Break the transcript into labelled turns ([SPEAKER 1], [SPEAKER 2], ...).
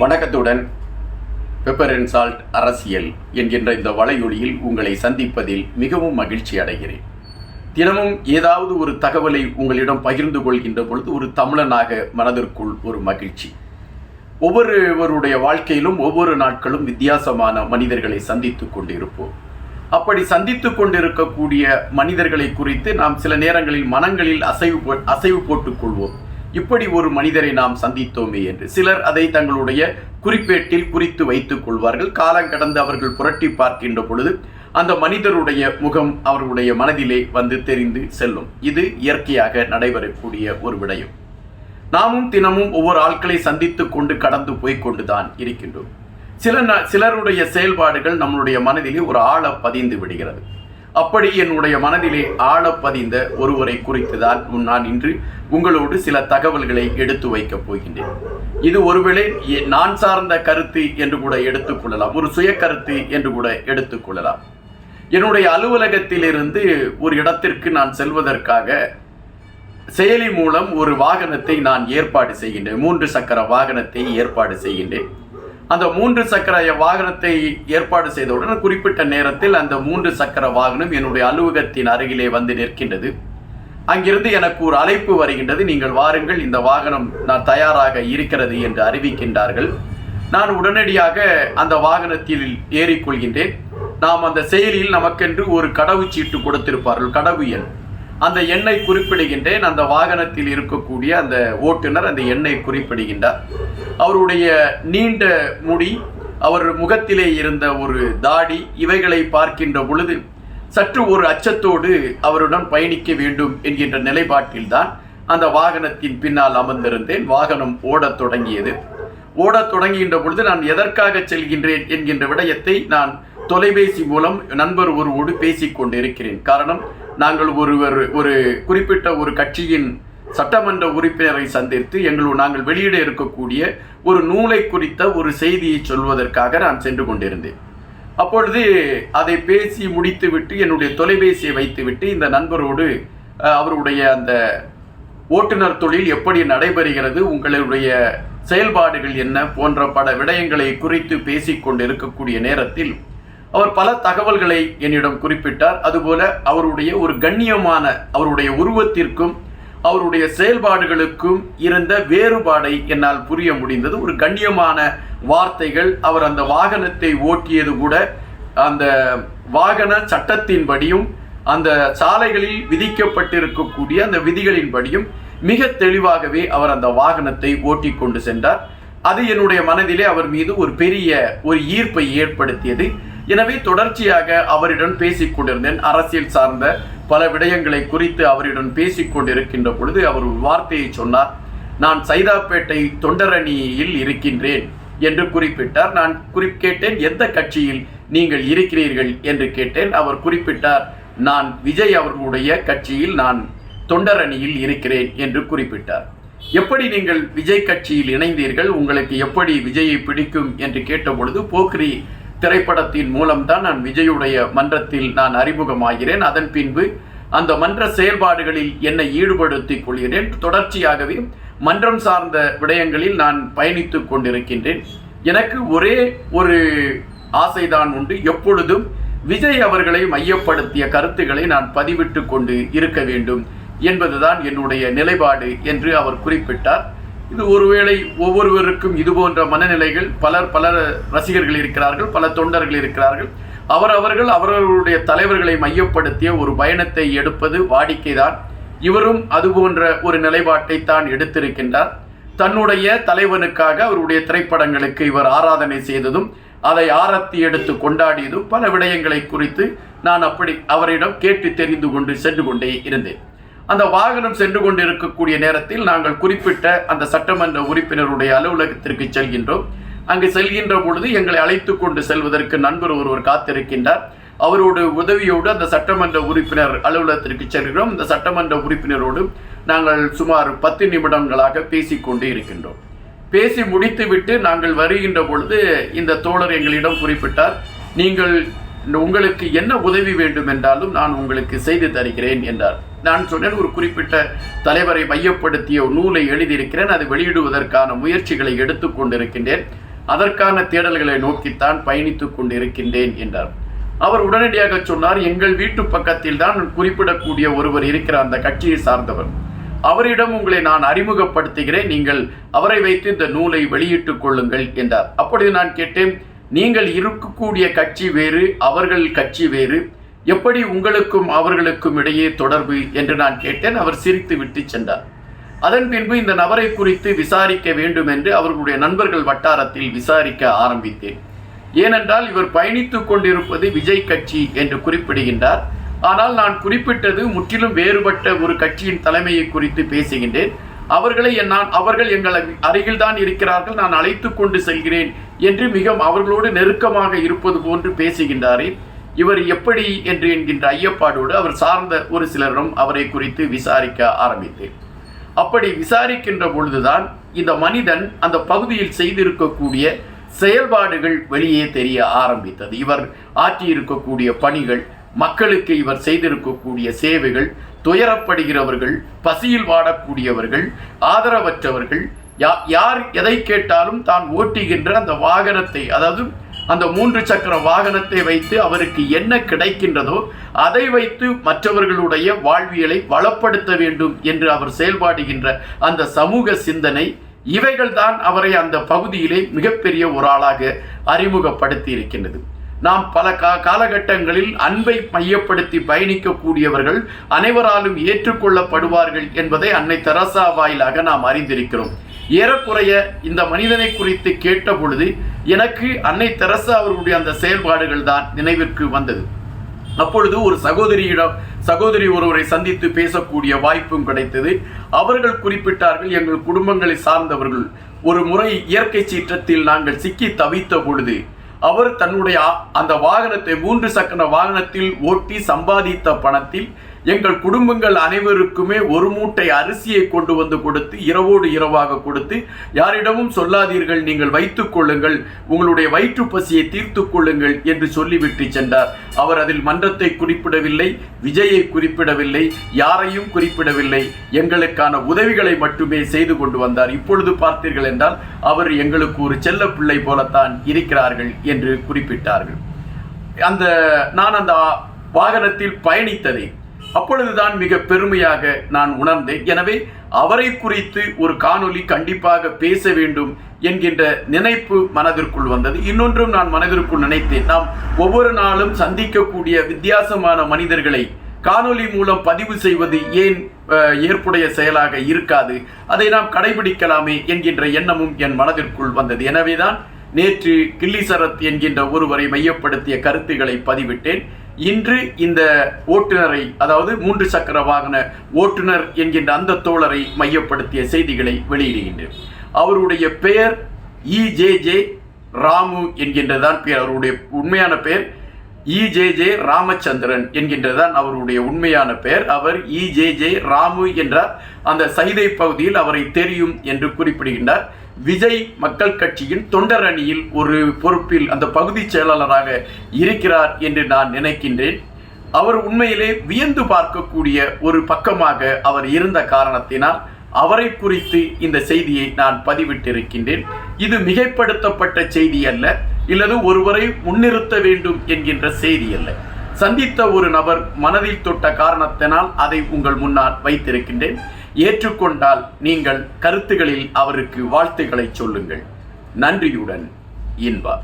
[SPEAKER 1] வணக்கத்துடன் pepper and salt அரசியல் என்கின்ற இந்த வலையொலியில் உங்களை சந்திப்பதில் மிகவும் மகிழ்ச்சி அடைகிறேன். தினமும் ஏதாவது ஒரு தகவலை உங்களிடம் பகிர்ந்து கொள்கின்ற பொழுது ஒரு தமிழனாக மனதிற்குள் ஒரு மகிழ்ச்சி. ஒவ்வொருவருடைய வாழ்க்கையிலும் ஒவ்வொரு நாட்களும் வித்தியாசமான மனிதர்களை சந்தித்து கொண்டிருப்போம். அப்படி சந்தித்து கொண்டிருக்கக்கூடிய மனிதர்களை குறித்து நாம் சில நேரங்களில் மனங்களில் அசைவு போ- அசைவு போட்டுக் கொள்வோம். இப்படி ஒரு மனிதரை நாம் சந்தித்தோமே என்று. சிலர் அதை தங்களுடைய குறிப்பேட்டில் குறித்து வைத்துக் கொள்வார்கள். காலம் கடந்து அவர்கள் புரட்டி பார்க்கின்ற பொழுது அந்த மனிதருடைய முகம் அவர்களுடைய மனதிலே வந்து தெரிந்து செல்லும். இது இயற்கையாக நடைபெறக்கூடிய ஒரு விடயம். நாமும் தினமும் ஒவ்வொரு ஆட்களை சந்தித்துக் கொண்டு கடந்து போய்கொண்டுதான் இருக்கின்றோம். சில ந- சிலருடைய செயல்பாடுகள் நம்மளுடைய மனதிலே ஒரு ஆழ பதிந்து விடுகிறது. அப்படி என்னுடைய மனதிலே ஆழ பதிந்த ஒருவரை குறித்து தான் நான் இன்று உங்களோடு சில தகவல்களை எடுத்து வைக்கப் போகின்றேன். இது ஒருவேளை நான் சார்ந்த கருத்து என்று கூட எடுத்துக்கொள்ளலாம் ஒரு சுய கருத்து என்று கூட எடுத்துக்கொள்ளலாம் என்னுடைய அலுவலகத்திலிருந்து ஒரு இடத்திற்கு நான் செல்வதற்காக செயலி மூலம் ஒரு வாகனத்தை நான் ஏற்பாடு செய்கின்றேன். மூன்று சக்கர வாகனத்தை ஏற்பாடு செய்கின்றேன். அந்த மூன்று சக்கர வாகனத்தை ஏற்பாடு செய்தவுடன் குறிப்பிட்ட நேரத்தில் அந்த மூன்று சக்கர வாகனம் என்னுடைய அலுவலகத்தின் அருகிலே வந்து நிற்கின்றது. அங்கிருந்து எனக்கு ஒரு அழைப்பு வருகின்றது. நீங்கள் வாருங்கள் இந்த வாகனம் நான் தயாராக இருக்கிறது என்று அறிவிக்கின்றார்கள். நான் உடனடியாக அந்த வாகனத்தில் ஏறிக்கொள்கின்றேன். நாம் அந்த செயலியில் நமக்கென்று ஒரு கடவுச்சீட்டு கொடுத்திருப்பார்கள். கடவு எண். அந்த எண்ணை குறிப்பிடுகின்றேன். அந்த வாகனத்தில் இருக்கக்கூடிய அந்த ஓட்டுநர் அந்த எண்ணை குறிப்பிடுகின்றார். அவருடைய நீண்ட முடி அவர் முகத்திலே இருந்த ஒரு தாடி இவைகளை பார்க்கின்ற பொழுது சற்று ஒரு அச்சத்தோடு அவருடன் பயணிக்க வேண்டும் என்கின்ற நிலைப்பாட்டில்தான் அந்த வாகனத்தின் பின்னால் அமர்ந்திருந்தேன். வாகனம் ஓடத் தொடங்கியது. ஓடத் தொடங்குகின்ற பொழுது நான் எதற்காக செல்கின்றேன் என்கின்ற விடயத்தை நான் தொலைபேசி மூலம் நண்பர் ஒருவோடு பேசிக் கொண்டிருக்கிறேன் காரணம் நாங்கள் ஒருவர் ஒரு குறிப்பிட்ட ஒரு கட்சியின் சட்டமன்ற உறுப்பினரை சந்தித்து எங்கள் நாங்கள் வெளியிட இருக்கக்கூடிய ஒரு நூலை குறித்த ஒரு செய்தியை சொல்வதற்காக நான் சென்று கொண்டிருந்தேன். அப்பொழுது அதை பேசி முடித்துவிட்டு என்னுடைய தொலைபேசியை வைத்துவிட்டு இந்த நண்பரோடு அவருடைய அந்த ஓட்டுநர் தொழில் எப்படி நடைபெறுகிறது உங்களுடைய செயல்பாடுகள் என்ன போன்ற பல விடயங்களை குறித்து பேசிக்கொண்டு இருக்கக்கூடிய நேரத்தில் அவர் பல தகவல்களை என்னிடம் குறிப்பிட்டார். அதுபோல அவருடைய ஒரு கண்ணியமான அவருடைய உருவத்திற்கும் அவருடைய செயல்பாடுகளுக்கும் இருந்த வேறுபாடை என்னால் புரிய முடிந்தது. ஒரு கண்ணியமான வார்த்தைகள் அவர் அந்த வாகனத்தை ஓட்டியது கூட அந்த வாகன சட்டத்தின்படியும் அந்த சாலைகளில் விதிக்கப்பட்டிருக்கக்கூடிய அந்த விதிகளின்படியும் மிக தெளிவாகவே அவர் அந்த வாகனத்தை ஓட்டி கொண்டு சென்றார். அது என்னுடைய மனதிலே அவர் மீது ஒரு பெரிய ஒரு ஈர்ப்பை ஏற்படுத்தியது. எனவே தொடர்ச்சியாக அவரிடம் பேசிக் கொண்டிருந்தேன். அரசியல் சார்ந்த பல விடயங்களை குறித்து அவரிடம் பேசிக் கொண்டிருக்கின்ற பொழுது அவர் ஒரு வார்த்தையை சொன்னார். நான் சைதாப்பேட்டை தொண்டரணியில் இருக்கின்றேன் என்று குறிப்பிட்டார். நான் குறி கேட்டேன். எந்த கட்சியில் நீங்கள் இருக்கிறீர்கள்? என்று கேட்டேன். அவர் குறிப்பிட்டார். நான் விஜய் அவர்களுடைய கட்சியில் நான் தொண்டரணியில் இருக்கிறேன் என்று குறிப்பிட்டார். எப்படி நீங்கள் விஜய் கட்சியில் இணைந்தீர்கள்? உங்களுக்கு எப்படி விஜயை பிடிக்கும்? என்று கேட்டபொழுது போக்ரி திரைப்படத்தின் மூலம்தான் நான் விஜயுடைய மன்றத்தில் நான் அறிமுகமாகிறேன். அதன் பின்பு அந்த மன்ற செயல்பாடுகளில் என்னை ஈடுபடுத்திக் கொள்கிறேன். தொடர்ச்சியாகவே மன்றம் சார்ந்த விடயங்களில் நான் பயணித்துக் கொண்டிருக்கின்றேன். எனக்கு ஒரே ஒரு ஆசைதான் உண்டு. எப்பொழுதும் விஜய் அவர்களை மையப்படுத்திய கருத்துக்களை நான் பதிவிட்டு கொண்டு இருக்க வேண்டும் என்பதுதான் என்னுடைய நிலைப்பாடு என்று அவர் குறிப்பிட்டார். இது ஒருவேளை ஒவ்வொருவருக்கும் இது போன்ற மனநிலைகள் பலர் பல ரசிகர்கள் இருக்கிறார்கள் பல தொண்டர்கள் இருக்கிறார்கள். அவரவர்கள் அவரவர்களுடைய தலைவர்களை மையப்படுத்திய ஒரு பயணத்தை எடுப்பது வாடிக்கைதான். இவரும் அதுபோன்ற ஒரு நிலைப்பாட்டை தான் எடுத்திருக்கின்றார். தன்னுடைய தலைவனுக்காக அவருடைய திரைப்படங்களுக்கு இவர் ஆராதனை செய்ததும் அதை ஆரத்தி எடுத்து கொண்டாடியதும் பல விடயங்களை குறித்து நான் அப்படி அவரிடம் கேட்டு தெரிந்து கொண்டு சென்று கொண்டே இருந்தேன். அந்த வாகனம் சென்று கொண்டிருக்கக்கூடிய நேரத்தில் நாங்கள் குறிப்பிட்ட அந்த சட்டமன்ற உறுப்பினருடைய அலுவலகத்திற்கு செல்கின்றோம். அங்கு செல்கின்ற பொழுது எங்களை அழைத்து கொண்டு செல்வதற்கு நண்பர் ஒருவர் காத்திருக்கின்றார். அவரோட உதவியோடு அந்த சட்டமன்ற உறுப்பினர் அலுவலகத்திற்கு செல்கிறோம். இந்த சட்டமன்ற உறுப்பினரோடு நாங்கள் சுமார் பத்து நிமிடங்களாக பேசிக்கொண்டு இருக்கின்றோம். பேசி முடித்துவிட்டு நாங்கள் வருகின்ற பொழுது இந்த தோழர் எங்களிடம் குறிப்பிட்டார் நீங்கள் உங்களுக்கு என்ன உதவி வேண்டும் என்றாலும் நான் உங்களுக்கு செய்து தருகிறேன் என்றார். நான் சொன்னேன் ஒரு குறிப்பிட்ட தலைவரை மையப்படுத்திய நூலை எழுதியிருக்கிறேன். அது வெளியிடுவதற்கான முயற்சிகளை எடுத்துக்கொண்டிருக்கின்றேன் அதற்கான தேடல்களை நோக்கித்தான் பயணித்துக் கொண்டிருக்கின்றேன் என்றார். அவர் உடனடியாக சொன்னார் எங்கள் வீட்டு பக்கத்தில் தான் குறிப்பிடக்கூடிய ஒருவர் இருக்கிற அந்த கட்சியை சார்ந்தவர். அவரிடம் உங்களை நான் அறிமுகப்படுத்துகிறேன். நீங்கள் அவரை வைத்து இந்த நூலை வெளியிட்டுக் கொள்ளுங்கள் என்றார். அப்பொழுது நான் கேட்டேன் நீங்கள் இருக்கக்கூடிய கட்சி வேறு அவர்கள் கட்சி வேறு. எப்படி உங்களுக்கும் அவர்களுக்கும் இடையே தொடர்பு என்று நான் கேட்டேன். அவர் சிரித்து விட்டு சென்றார். அதன் பின்பு இந்த நபரை குறித்து விசாரிக்க வேண்டும் என்று அவர்களுடைய நண்பர்கள் வட்டாரத்தில் விசாரிக்க ஆரம்பித்தேன். ஏனென்றால் இவர் பயணித்துக் கொண்டிருப்பது விஜய் கட்சி என்று குறிப்பிடுகின்றார். ஆனால் நான் குறிப்பிட்டது முற்றிலும் வேறுபட்ட ஒரு கட்சியின் தலைமையை குறித்து பேசுகின்றேன். அவர்களை நான் அவர்கள் எங்கள் அருகில் தான் இருக்கிறார்கள். நான் அழைத்து கொண்டு செல்கிறேன் என்று மிகவும் அவர்களோடு நெருக்கமாக இருப்பது போன்று பேசுகின்றாரே. இவர் எப்படி என்று என்கின்ற ஐயப்பாடோடு அவர் சார்ந்த ஒரு சிலரிடம் அவரை குறித்து விசாரிக்க ஆரம்பித்தேன். அப்படி விசாரிக்கின்ற பொழுதுதான் இந்த மனிதன் அந்த பகுதியில் செய்திருக்கக்கூடிய செயல்பாடுகள் வெளியே தெரிய ஆரம்பித்தது. இவர் ஆற்றியிருக்கக்கூடிய பணிகள் மக்களுக்கு இவர் செய்திருக்கக்கூடிய சேவைகள் துயரப்படுகிறவர்கள் பசியில் வாடக்கூடியவர்கள் ஆதரவற்றவர்கள் யா யார் எதை கேட்டாலும் தான் ஓட்டுகின்ற அந்த வாகனத்தை அதாவது அந்த மூன்று சக்கர வாகனத்தை வைத்து அவருக்கு என்ன கிடைக்கின்றதோ அதை வைத்து மற்றவர்களுடைய வாழ்வியலை வளப்படுத்த வேண்டும் என்று அவர் செயல்பாடுகின்ற அந்த சமூக சிந்தனை இவைகள்தான் அவரை அந்த பகுதியிலே மிகப்பெரிய ஒரு ஆளாக அறிமுகப்படுத்தி இருக்கின்றது நாம் பல கா காலகட்டங்களில் அன்பை மையப்படுத்தி பயணிக்கக்கூடியவர்கள் அனைவராலும் ஏற்றுக்கொள்ளப்படுவார்கள் என்பதை அன்னை தெரசா வாயிலாக நாம் அறிந்திருக்கிறோம். ஏறக்குறைய இந்த மனிதனை குறித்து கேட்ட பொழுது எனக்கு அன்னை தெரசா அவர்களுடைய அந்த செயல்பாடுகள் தான் நினைவிற்கு வந்தது. அப்பொழுது ஒரு சகோதரியிடம் சகோதரி ஒருவரை சந்தித்து பேசக்கூடிய வாய்ப்பும் கிடைத்தது. அவர்கள் குறிப்பிட்டார்கள் எங்கள் குடும்பங்களை சார்ந்தவர்கள் ஒரு முறை இயற்கை சீற்றத்தில் நாங்கள் சிக்கி தவித்த பொழுது அவர் தன்னுடைய அந்த வாகனத்தை மூன்று சக்கர வாகனத்தில் ஓட்டி சம்பாதித்த பணத்தில் எங்கள் குடும்பங்கள் அனைவருக்குமே ஒரு மூட்டை அரிசியை கொண்டு வந்து கொடுத்து இரவோடு இரவாக கொடுத்து யாரிடமும் சொல்லாதீர்கள் நீங்கள் வைத்துக் கொள்ளுங்கள் உங்களுடைய வயிற்று பசியை தீர்த்து கொள்ளுங்கள் என்று சொல்லிவிட்டு சென்றார். அவர் அதில் மன்றத்தை குறிப்பிடவில்லை விஜயை குறிப்பிடவில்லை யாரையும் குறிப்பிடவில்லை எங்களுக்கான உதவிகளை மட்டுமே செய்து கொண்டு வந்தார். இப்பொழுது பார்த்தீர்கள் என்றால் அவர் எங்களுக்கு ஒரு செல்ல பிள்ளை போலத்தான் இருக்கிறார்கள் என்று குறிப்பிட்டார்கள். அந்த நான் அந்த வாகனத்தில் பயணித்ததை அப்பொழுதுதான் மிக பெருமையாக நான் உணர்ந்தேன். எனவே அவரை குறித்து ஒரு காணொலி கண்டிப்பாக பேச வேண்டும் என்கின்ற நினைப்பு மனதிற்குள் வந்தது. இன்னொன்றும் நான் மனதிற்குள் நினைத்தேன். நாம் ஒவ்வொரு நாளும் சந்திக்கக்கூடிய வித்தியாசமான மனிதர்களை காணொலி மூலம் பதிவு செய்வது ஏன் ஏற்புடைய செயலாக இருக்காது? அதை நாம் கடைபிடிக்கலாமே என்கின்ற எண்ணமும் என் மனதிற்குள் வந்தது. எனவேதான் நேற்று கில்லி சரத் என்கின்ற ஒருவரை மையப்படுத்திய கருத்துக்களை பதிவிட்டேன். இன்று இந்த ஓட்டுநரை அதாவது மூன்று சக்கர வாகன ஓட்டுநர் என்கின்ற அந்த தோழரை மையப்படுத்திய செய்திகளை வெளியிடுகின்றேன். அவருடைய பெயர் இ ஜே ஜே ராமு என்கின்றதான் பெயர். அவருடைய உண்மையான பெயர் இ ஜே ஜே ராமச்சந்திரன் என்கின்றதான் அவருடைய உண்மையான பெயர். அவர் இ ஜே ஜே ராமு என்றார் அந்த சைதை பகுதியில் அவரை தெரியும் என்று குறிப்பிடுகின்றார். விஜய் மக்கள் கட்சியின் தொண்டர் அணியில் ஒரு பொறுப்பில் அந்த பகுதி செயலாளராக இருக்கிறார் என்று நான் நினைக்கின்றேன். அவர் உண்மையிலே வியந்து பார்க்கக்கூடிய ஒரு பக்கமாக அவர் இருந்த காரணத்தினால் அவரை குறித்து இந்த செய்தியை நான் பதிவிட்டிருக்கின்றேன். இது மிகைப்படுத்தப்பட்ட செய்தி அல்ல. இல்லது ஒருவரை முன்னிறுத்த வேண்டும் என்கின்ற செய்தி அல்ல. சந்தித்த ஒரு நபர் மனதில் தொட்ட காரணத்தினால் அதை உங்கள் முன்னால் வைத்திருக்கின்றேன். ஏற்றுக்கொண்டால் நீங்கள் கருத்துகளில் அவருக்கு வாழ்த்துக்களை சொல்லுங்கள். நன்றியுடன் இன்பா.